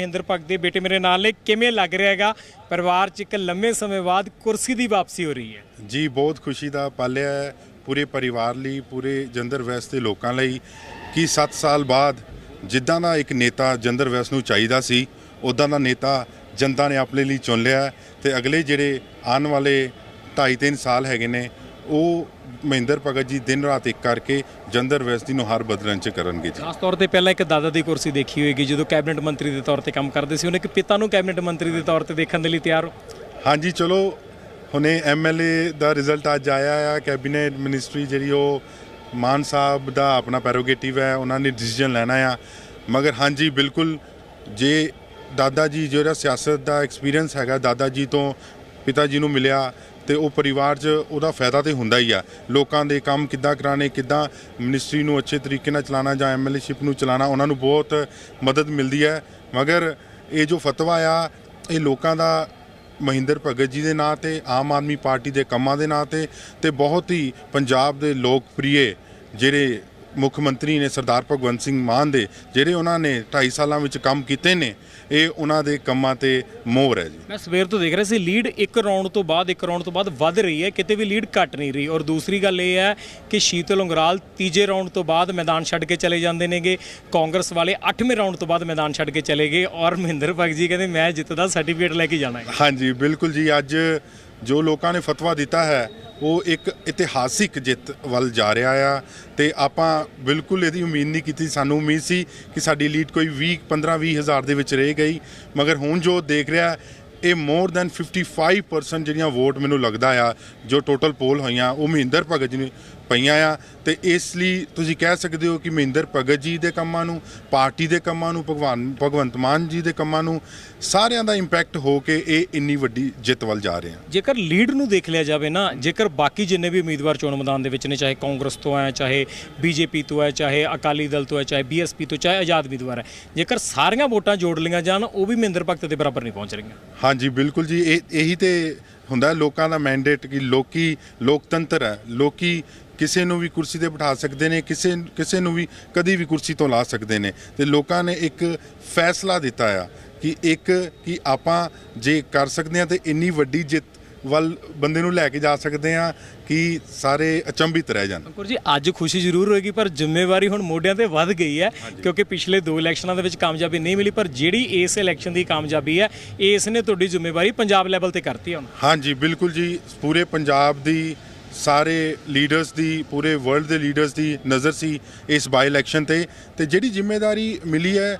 ਮਹਿੰਦਰ ਭਗਤ ਦੇ ਬੇਟੇ ਮੇਰੇ ਨਾਲ ਨੇ, ਕਿਵੇਂ ਲੱਗ ਰਿਹਾ ਹੈਗਾ? ਪਰਿਵਾਰ 'ਚ ਇੱਕ ਲੰਮੇ ਸਮੇਂ ਬਾਅਦ ਕੁਰਸੀ ਦੀ ਵਾਪਸੀ ਹੋ ਰਹੀ ਹੈ। ਜੀ, ਬਹੁਤ ਖੁਸ਼ੀ ਦਾ ਪਾਲਿਆ ਹੈ ਪੂਰੇ ਪਰਿਵਾਰ ਲਈ, ਪੂਰੇ ਜੰਦਰ ਵੈਸ ਦੇ ਲੋਕਾਂ ਲਈ ਕਿ 7 ਸਾਲ ਬਾਅਦ ਜਿੱਦਾਂ ਦਾ ਇੱਕ ਨੇਤਾ ਜੰਦਰ ਵੈਸ ਨੂੰ ਚਾਹੀਦਾ ਸੀ ਉਦਾਂ ਦਾ ਨੇਤਾ ਜਨਤਾ ਨੇ ਆਪਣੇ ਲਈ ਚੁਣ ਲਿਆ ਹੈ ਤੇ ਅਗਲੇ ਜਿਹੜੇ ਆਉਣ ਵਾਲੇ 2.5-3 ਸਾਲ ਹੈਗੇ ਨੇ, ਉਹ ਮਹਿੰਦਰ ਭਗਤ ਜੀ ਦਿਨ ਰਾਤ ਇੱਕ ਕਰਕੇ ਜੰਦਰ ਵੈਸ ਦੀ ਨੁਹਾਰ ਬਦਲਣ ਚ ਕਰਨਗੇ ਜੀ। ਖਾਸ ਤੌਰ ਤੇ ਪਹਿਲਾਂ ਇੱਕ ਦਾਦਾ ਦੀ ਕੁਰਸੀ ਦੇਖੀ ਹੋਏਗੀ ਜਦੋਂ ਕੈਬਨਿਟ ਮੰਤਰੀ ਦੇ ਤੌਰ ਤੇ ਕੰਮ ਕਰਦੇ ਸੀ ਉਹਨੇ ਇੱਕ ਪਿਤਾ ਨੂੰ ਕੈਬਨਿਟ ਮੰਤਰੀ ਦੇ ਤੌਰ ਤੇ ਦੇਖਣ ਦੇ ਲਈ ਤਿਆਰ ਹੋ। ਹਾਂਜੀ ਚਲੋ ਹੁਣੇ ਐਮਐਲਏ ਦਾ ਰਿਜ਼ਲਟ ਅੱਜ ਆਇਆ ਆ ਕੈਬਨਿਟ ਮਿਨਿਸਟਰੀ ਜਿਹੜੀ ਉਹ ਮਾਨ ਸਾਹਿਬ ਦਾ ਆਪਣਾ ਪੈਰੋਗੇਟਿਵ ਹੈ ਉਹਨਾਂ ਨੇ ਡਿਸੀਜਨ ਲੈਣਾ ਆ। ਮਗਰ ਹਾਂਜੀ ਬਿਲਕੁਲ ਜੇ ਦਾਦਾ ਜੀ ਜਿਹੜਾ ਸਿਆਸਤ ਦਾ ਐਕਸਪੀਰੀਅੰਸ ਹੈਗਾ ਦਾਦਾ ਜੀ ਤੋਂ ਪਿਤਾ ਜੀ ਨੂੰ ਮਿਲਿਆ ਤੇ ਉਹ ਪਰਿਵਾਰ 'ਚ ਉਹਦਾ ਫਾਇਦਾ ਤੇ ਹੁੰਦਾ ਹੀ ਆ। ਲੋਕਾਂ ਦੇ ਕੰਮ ਕਿੱਦਾਂ ਕਰਾਣੇ ਕਿੱਦਾਂ ਮਿਨਿਸਟਰੀ ਨੂੰ ਅੱਛੇ ਤਰੀਕੇ ਨਾਲ ਚਲਾਉਣਾ ਜਾਂ ਐਮਐਲਏਸ਼ਿਪ ਨੂੰ ਚਲਾਉਣਾ, ਉਹਨਾਂ ਨੂੰ ਬਹੁਤ ਮਦਦ ਮਿਲਦੀ ਹੈ। ਮਗਰ ਇਹ ਜੋ ਫਤਵਾ ਆ, ਇਹ ਲੋਕਾਂ ਦਾ ਮਹਿੰਦਰ ਭਗਤ ਜੀ ਦੇ ਨਾਂ ਤੇ, ਆਮ ਆਦਮੀ ਪਾਰਟੀ ਦੇ ਕੰਮਾਂ ਦੇ ਨਾਂ ਤੇ ਤੇ ਬਹੁਤ ਹੀ ਪੰਜਾਬ ਦੇ ਲੋਕਪ੍ਰਿਯ ਜਿਹੜੇ ਮੁੱਖ ਮੰਤਰੀ ਨੇ ਸਰਦਾਰ ਭਗਵੰਤ ਸਿੰਘ ਮਾਨ ਦੇ ਜਿਹੜੇ ਉਹਨਾਂ ਨੇ 2.5 ਸਾਲਾਂ ਵਿੱਚ ਕੰਮ ਕੀਤੇ ਨੇ ਇਹ ਉਹਨਾਂ ਦੇ ਕੰਮਾਂ ਤੇ ਮੋਹਰ ਹੈ ਜੀ। ਮੈਂ ਸਵੇਰ ਤੋਂ ਦੇਖ ਰਿਹਾ ਸੀ ਲੀਡ ਇੱਕ ਰਾਉਂਡ ਤੋਂ ਬਾਅਦ ਇੱਕ ਰਾਉਂਡ ਤੋਂ ਬਾਅਦ ਵੱਧ ਰਹੀ ਹੈ ਕਿਤੇ ਵੀ ਲੀਡ ਘਟ ਨਹੀਂ ਰਹੀ। ਔਰ ਦੂਸਰੀ ਗੱਲ ਇਹ ਹੈ ਕਿ ਸ਼ੀਤਲ ਉਂਗਰਾਲ ਤੀਜੇ ਰਾਉਂਡ ਤੋਂ ਬਾਅਦ ਮੈਦਾਨ ਛੱਡ ਕੇ ਚਲੇ ਜਾਂਦੇ ਨੇਗੇ। ਕਾਂਗਰਸ ਵਾਲੇ 8ਵੇਂ ਰਾਉਂਡ ਤੋਂ ਬਾਅਦ ਮੈਦਾਨ ਛੱਡ ਕੇ ਚਲੇ ਗਏ। ਔਰ ਮਹਿੰਦਰ ਭਗਤ ਜੀ ਕਹਿੰਦੇ ਮੈਂ ਜਿੱਤ ਦਾ ਸਰਟੀਫਿਕੇਟ ਲੈ ਕੇ ਜਾਣਾ ਹੈ। ਹਾਂਜੀ ਬਿਲਕੁਲ ਜੀ ਅੱਜ ਜੋ ਲੋਕਾਂ ਨੇ ਫਤਵਾ ਦਿੱਤਾ ਹੈ, ਉਹ ਇੱਕ ਇਤਿਹਾਸਿਕ ਜਿੱਤ ਵੱਲ ਜਾ ਰਿਹਾ ਆ ਤੇ ਆਪਾਂ ਬਿਲਕੁਲ ਇਹਦੀ ਉਮੀਦ ਨਹੀਂ ਕੀਤੀ। ਸਾਨੂੰ ਉਮੀਦ ਸੀ ਕਿ ਸਾਡੀ ਲੀਡ ਕੋਈ 20 15 20 ਹਜ਼ਾਰ ਦੇ ਵਿੱਚ ਰਹਿ ਗਈ, ਮਗਰ ਹੁਣ ਜੋ ਦੇਖ ਰਿਹਾ, ਇਹ ਮੋਰ ਦੈਨ 55% ਜਿਹੜੀਆਂ ਵੋਟ ਮੈਨੂੰ ਲੱਗਦਾ ਆ, ਜੋ ਟੋਟਲ ਪੋਲ ਹੋਈਆਂ, ਉਹ ਮਹਿੰਦਰ ਭਗਤ ਜੀ ਪਈਆਂ ਆ ਤੇ ਇਸ ਲਈ ਤੁਸੀਂ ਕਹਿ ਸਕਦੇ ਹੋ ਕਿ ਮਹਿੰਦਰ ਭਗਤ ਜੀ ਦੇ ਕੰਮਾਂ ਨੂੰ ਪਾਰਟੀ ਦੇ ਕੰਮਾਂ ਨੂੰ ਭਗਵਾਨ ਭਗਵੰਤ ਮਾਨ ਜੀ ਦੇ ਕੰਮਾਂ ਨੂੰ ਸਾਰਿਆਂ ਦਾ ਇੰਪੈਕਟ ਹੋ ਕੇ ਇਹ ਇੰਨੀ ਵੱਡੀ ਜਿੱਤ ਵੱਲ ਜਾ ਰਹੇ ਆ। ਜੇਕਰ ਲੀਡ ਨੂੰ ਦੇਖ ਲਿਆ ਜਾਵੇ ਨਾ ਜੇਕਰ ਬਾਕੀ ਜਿੰਨੇ ਵੀ ਉਮੀਦਵਾਰ ਚੋਣ ਮੈਦਾਨ ਦੇ ਵਿੱਚ ਨੇ ਚਾਹੇ ਕਾਂਗਰਸ ਤੋਂ ਹੈ ਚਾਹੇ ਬੀਜੇਪੀ ਤੋਂ ਹੈ ਚਾਹੇ ਅਕਾਲੀ ਦਲ ਤੋਂ ਹੈ ਚਾਹੇ ਬੀਐਸਪੀ ਤੋਂ ਚਾਹੇ ਆਜ਼ਾਦ ਉਮੀਦਵਾਰ ਹੈ ਜੇਕਰ ਸਾਰੀਆਂ ਵੋਟਾਂ ਜੋੜ ਲਈਆਂ ਜਾਣ ਉਹ ਵੀ ਮਹਿੰਦਰ ਭਗਤ ਦੇ ਬਰਾਬਰ ਨਹੀਂ ਪਹੁੰਚ ਰਹੀਆਂ। ਹਾਂਜੀ ਬਿਲਕੁਲ ਜੀ ਇਹ ਇਹੀ ਤੇ ਹੁੰਦਾ ਲੋਕਾਂ ਦਾ ਮੈਂਡੇਟ ਕਿ ਲੋਕੀ ਲੋਕਤੰਤਰ ਹੈ ਲੋਕੀ ਕਿਸੇ ਨੂੰ ਵੀ ਕੁਰਸੀ ਤੇ ਬਿਠਾ ਸਕਦੇ ਨੇ ਕਿਸੇ ਕਿਸੇ ਨੂੰ ਵੀ ਕਦੀ ਵੀ ਕੁਰਸੀ ਤੋਂ ਲਾ ਸਕਦੇ ਨੇ। ਤੇ ਲੋਕਾਂ ਨੇ ਇੱਕ ਫੈਸਲਾ ਦਿੱਤਾ ਆ ਕਿ ਇੱਕ ਕਿ ਆਪਾਂ ਜੇ ਕਰ ਸਕਦੇ ਆ ਤੇ ਇੰਨੀ ਵੱਡੀ ਜਿੱਤ ਵੱਲ ਬੰਦੇ ਨੂੰ ਲੈ ਕੇ ਜਾ ਸਕਦੇ ਆ ਕਿ ਸਾਰੇ ਅਚੰਭਿਤ ਰਹਿ ਜਾਣ। ਅੰਕੁਰ ਜੀ ਅੱਜ ਖੁਸ਼ੀ ਜ਼ਰੂਰ ਹੋਏਗੀ ਪਰ ਜ਼ਿੰਮੇਵਾਰੀ ਹੁਣ ਮੋਢਿਆਂ ਤੇ ਵੱਧ ਗਈ ਹੈ ਕਿਉਂਕਿ ਪਿਛਲੇ ਦੋ ਇਲੈਕਸ਼ਨਾਂ ਦੇ ਵਿੱਚ ਕਾਮਯਾਬੀ ਨਹੀਂ ਮਿਲੀ ਪਰ ਜਿਹੜੀ ਇਸ ਇਲੈਕਸ਼ਨ ਦੀ ਕਾਮਯਾਬੀ ਹੈ ਇਸ ਨੇ ਤੁਹਾਡੀ ਜ਼ਿੰਮੇਵਾਰੀ ਪੰਜਾਬ ਲੈਵਲ ਤੇ ਕਰਤੀ ਹੁਣ। ਹਾਂਜੀ ਬਿਲਕੁਲ ਜੀ। ਪੂਰੇ ਪੰਜਾਬ ਦੀ ਸਾਰੇ ਲੀਡਰਸ ਦੀ, ਪੂਰੇ ਵਰਲਡ ਦੇ ਲੀਡਰਸ ਦੀ ਨਜ਼ਰ ਸੀ ਇਸ ਬਾਈ ਇਲੈਕਸ਼ਨ ਤੇ। ਤੇ ਜਿਹੜੀ ਜ਼ਿੰਮੇਵਾਰੀ ਮਿਲੀ ਹੈ,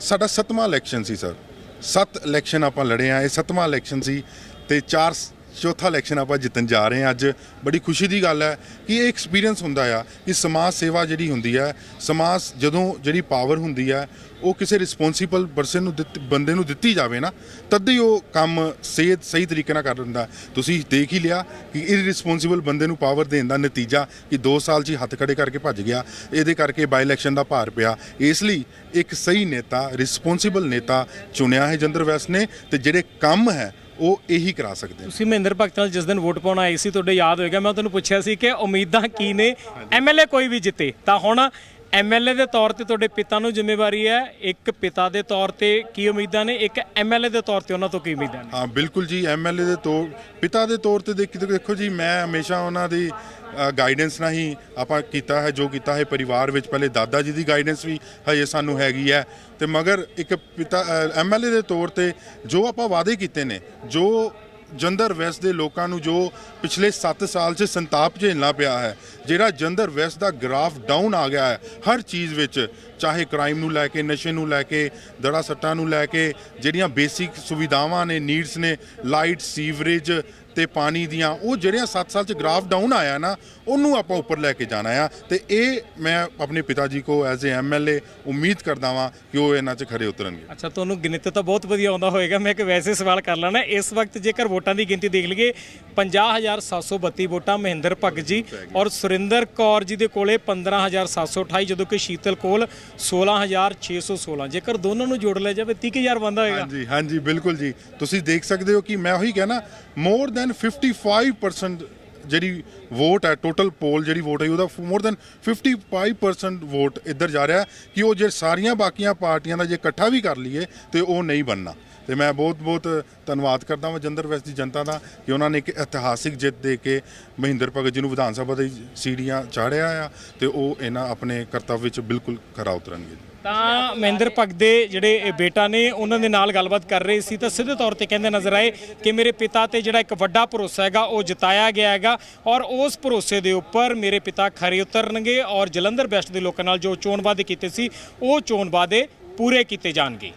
ਸਾਡਾ ਸੱਤਵਾਂ ਇਲੈਕਸ਼ਨ ਸੀ ਸਰ ਸੱਤ ਇਲੈਕਸ਼ਨ ਆਪਾਂ ਲੜੇ ਆ ਇਹ ਸੱਤਵਾਂ ਇਲੈਕਸ਼ਨ ਸੀ ਤੇ ਚਾਰ ਚੌਥਾ ਇਲੈਕਸ਼ਨ ਆਪਾਂ ਜਿੱਤਣ ਜਾ ਰਹੇ ਹਾਂ ਅੱਜ। ਬੜੀ ਖੁਸ਼ੀ ਦੀ ਗੱਲ ਹੈ ਕਿ ਇਹ ਐਕਸਪੀਰੀਅੰਸ ਹੁੰਦਾ ਆ ਕਿ ਸਮਾਜ ਸੇਵਾ ਜਿਹੜੀ ਹੁੰਦੀ ਹੈ, ਸਮਾਜ ਜਦੋਂ ਜਿਹੜੀ ਪਾਵਰ ਹੁੰਦੀ ਹੈ ਉਹ ਕਿਸੇ ਰਿਸਪੌਂਸੀਬਲ ਪਰਸਨ ਨੂੰ ਦਿੱਤ- ਬੰਦੇ ਨੂੰ ਦਿੱਤੀ ਜਾਵੇ ਨਾ ਤਦ ਹੀ ਉਹ ਕੰਮ ਸੇਧ ਸਹੀ ਤਰੀਕੇ ਨਾਲ ਕਰ ਦਿੰਦਾ ਤੁਸੀਂ ਦੇਖ ਹੀ ਲਿਆ ਕਿ ਇਰਰਿਸਪੌਂਸੀਬਲ ਬੰਦੇ ਨੂੰ ਪਾਵਰ ਦੇਣ ਦਾ ਨਤੀਜਾ ਕਿ 2 ਸਾਲ 'ਚ ਹੀ ਹੱਥ ਖੜੇ ਕਰਕੇ ਭੱਜ ਗਿਆ। ਇਹਦੇ ਕਰਕੇ ਬਾਈ ਇਲੈਕਸ਼ਨ ਦਾ ਭਾਰ ਪਿਆ। ਇਸ ਲਈ ਇੱਕ ਸਹੀ ਨੇਤਾ ਰਿਸਪੌਂਸੀਬਲ ਨੇਤਾ ਚੁਣਿਆ ਹੈ ਜੰਦਰ ਵੈਸ ਨੇ ਤੇ ਜਿਹੜੇ ਕੰਮ ਹੈ ਉਹ ਇਹੀ ਕਰਾ ਸਕਦੇ ਤੁਸੀਂ ਮਹਿੰਦਰ ਭਗਤ ਨਾਲ ਜਿਸ ਦਿਨ ਵੋਟ ਪਾਉਣ ਆਏ ਸੀ ਤੁਹਾਡੇ ਯਾਦ ਹੋਏਗਾ ਮੈਂ ਤੁਹਾਨੂੰ ਪੁੱਛਿਆ ਸੀ ਕਿ ਉਮੀਦਾਂ ਕੀ ਨੇ? ਐਮਐਲਏ ਕੋਈ ਵੀ ਜਿੱਤੇ ਤਾਂ ਹੁਣ ਐਮਐਲਏ ਦੇ ਤੌਰ ਤੇ ਤੁਹਾਡੇ ਪਿਤਾ ਨੂੰ ਜ਼ਿੰਮੇਵਾਰੀ ਹੈ। ਇੱਕ ਪਿਤਾ ਦੇ ਤੌਰ ਤੇ ਕੀ ਉਮੀਦਾਂ ਨੇ? ਇੱਕ ਐਮਐਲਏ ਦੇ ਤੌਰ ਤੇ ਉਹਨਾਂ ਤੋਂ ਕੀ ਉਮੀਦਾਂ ਨੇ? ਹਾਂ, ਬਿਲਕੁਲ ਜੀ, ਐਮਐਲਏ ਦੇ ਤੌਰ, ਪਿਤਾ ਦੇ ਤੌਰ ਤੇ ਦੇਖ, ਦੇਖੋ ਜੀ, ਮੈਂ ਹਮੇਸ਼ਾ ਉਹਨਾਂ ਦੀ ਗਾਈਡੈਂਸ ਨਾਲ ਹੀ ਆਪਾਂ ਕੀਤਾ ਹੈ, ਜੋ ਕੀਤਾ ਹੈ, ਪਰਿਵਾਰ ਵਿੱਚ ਪਹਿਲੇ ਦਾਦਾ ਜੀ ਦੀ ਗਾਈਡੈਂਸ ਵੀ ਹਜੇ ਸਾਨੂੰ ਹੈਗੀ ਹੈ। ਤੇ ਮਗਰ ਇੱਕ ਪਿਤਾ ਐਮਐਲਏ ਦੇ ਤੌਰ ਤੇ ਜੋ ਆਪਾਂ ਵਾਅਦੇ ਕੀਤੇ ਨੇ, ਜੋ ਜੰਦਰ ਵੈਸਟ ਦੇ ਲੋਕਾਂ ਨੂੰ ਜੋ ਪਿਛਲੇ 7 ਸਾਲ 'ਚ ਸੰਤਾਪ ਝੇਲਣਾ ਪਿਆ ਹੈ, ਜਿਹੜਾ ਜੰਦਰ ਵੈਸਟ ਦਾ ਗ੍ਰਾਫ ਡਾਊਨ ਆ ਗਿਆ ਹੈ, ਹਰ ਚੀਜ਼ ਵਿੱਚ, ਚਾਹੇ ਕ੍ਰਾਈਮ ਨੂੰ ਲੈ ਕੇ, ਨਸ਼ੇ ਨੂੰ ਲੈ ਕੇ, ਦੜਾ ਸੱਟਾਂ ਨੂੰ ਲੈ ਕੇ, ਜਿਹੜੀਆਂ ਬੇਸਿਕ ਸੁਵਿਧਾਵਾਂ ਨੇ, ਨੀਡਸ ਨੇ, ਲਾਈਟ, ਸੀਵਰੇਜ ਤੇ ਪਾਣੀ ਦੀਆਂ ਉਹ ਜਿਹੜੀਆਂ 7 ਸਾਲ 'ਚ ਗ੍ਰਾਫ ਡਾਊਨ ਆਇਆ ਨਾ ਉਹਨੂੰ ਆਪਾਂ ਉੱਪਰ ਲੈ ਕੇ ਜਾਣਾ ਆ। ਤੇ ਇਹ ਮੈਂ ਆਪਣੇ ਪਿਤਾ ਜੀ ਕੋ ਐਜ਼ ਏ ਐਮਐਲਏ ਉਮੀਦ ਕਰਦਾ ਵਾਂ ਕਿ ਉਹ ਇਹਨਾਂ 'ਚ ਖਰੇ ਉਤਰਨਗੇ। ਅੱਛਾ ਤੁਹਾਨੂੰ ਗਿਣਤੀ ਤਾਂ ਬਹੁਤ ਵਧੀਆ ਆਉਂਦਾ ਹੋਏਗਾ। ਮੈਂ ਇੱਕ ਵੈਸੇ ਸਵਾਲ ਕਰ ਲੈਣਾ ਇਸ ਵਕਤ ਜੇਕਰ ਵੋਟਾਂ ਦੀ ਗਿਣਤੀ ਦੇਖ ਲਈਏ 50732 ਵੋਟਾਂ ਮਹਿੰਦਰ ਭਗਤ ਜੀ ਔਰ ਸੁਰਿੰਦਰ ਕੌਰ ਜੀ ਦੇ ਕੋਲੇ 15728 ਜਦੋਂ ਕਿ ਸ਼ੀਤਲ ਕੋਲ 16616 ਜੇਕਰ ਦੋਨਾਂ ਨੂੰ ਜੋੜ ਲਿਆ ਜਾਵੇ 30000 ਬੰਦਾ ਹੋਏਗਾ। ਹਾਂਜੀ ਹਾਂਜੀ ਬਿਲਕੁਲ ਜੀ। ਤੁਸੀਂ ਦੇਖ ਸਕਦੇ ਹੋ ਕਿ ਮੈਂ ਉਹੀ ਕਹਿਣਾ ਮੋਰ ਦੈਨ 55% ਜਿਹੜੀ ਵੋਟ ਹੈ ਟੋਟਲ ਪੋਲ ਜਿਹੜੀ ਵੋਟ ਹੈ, ਉਹਦਾ ਮੋਰ ਦੈਨ 55% ਵੋਟ ਇੱਧਰ ਜਾ ਰਿਹਾ ਕਿ ਉਹ ਜੇ ਸਾਰੀਆਂ ਬਾਕੀਆਂ ਪਾਰਟੀਆਂ ਦਾ ਜੇ ਇਕੱਠਾ ਵੀ ਕਰ ਲਈਏ, ਤੇ ਉਹ ਨਹੀਂ ਬਣਨਾ। ਤੇ ਮੈਂ ਬਹੁਤ ਬਹੁਤ ਧੰਨਵਾਦ ਕਰਦਾ ਹਾਂ ਜੰਦਰ ਵੈਸ ਦੀ ਜਨਤਾ ਦਾ ਕਿ ਉਹਨਾਂ ਨੇ ਇੱਕ ਇਤਿਹਾਸਿਕ ਜਿੱਤ ਦੇ ਕੇ ਮਹਿੰਦਰ ਭਗਤ ਜੀ ਨੂੰ ਵਿਧਾਨ ਸਭਾ ਦੀ ਸੀੜੀਆਂ ਚਾੜਿਆ ਆ, ਤੇ ਉਹ ਇਹਨਾਂ ਆਪਣੇ ਕਰਤੱਵ ਵਿੱਚ ਬਿਲਕੁਲ ਖਰਾ ਉਤਰਨਗੇ। ਤਾਂ ਮਹਿੰਦਰ ਭਗਤ ਦੇ ਜਿਹੜੇ ਬੇਟਾ ਨੇ, ਉਹਨਾਂ ਦੇ ਨਾਲ ਗੱਲਬਾਤ ਕਰ ਰਹੇ ਸੀ ਤਾਂ ਸਿੱਧੇ ਤੌਰ ਤੇ ਕਹਿੰਦੇ ਨਜ਼ਰ ਆਏ ਕਿ ਮੇਰੇ ਪਿਤਾ ਤੇ ਜਿਹੜਾ ਇੱਕ ਵੱਡਾ ਭਰੋਸਾ ਹੈਗਾ, ਉਹ ਜਿਤਾਇਆ ਗਿਆ ਹੈਗਾ ਔਰ ਉਸ ਭਰੋਸੇ ਦੇ ਉੱਪਰ ਮੇਰੇ ਪਿਤਾ ਖਰੇ ਉਤਰਨਗੇ ਔਰ ਜਲੰਧਰ ਵੈਸਟ ਦੇ ਲੋਕਾਂ ਨਾਲ ਜੋ ਚੋਣ ਵਾਅਦੇ ਕੀਤੇ ਸੀ, ਉਹ ਚੋਣ ਵਾਅਦੇ ਪੂਰੇ ਕੀਤੇ ਜਾਣਗੇ।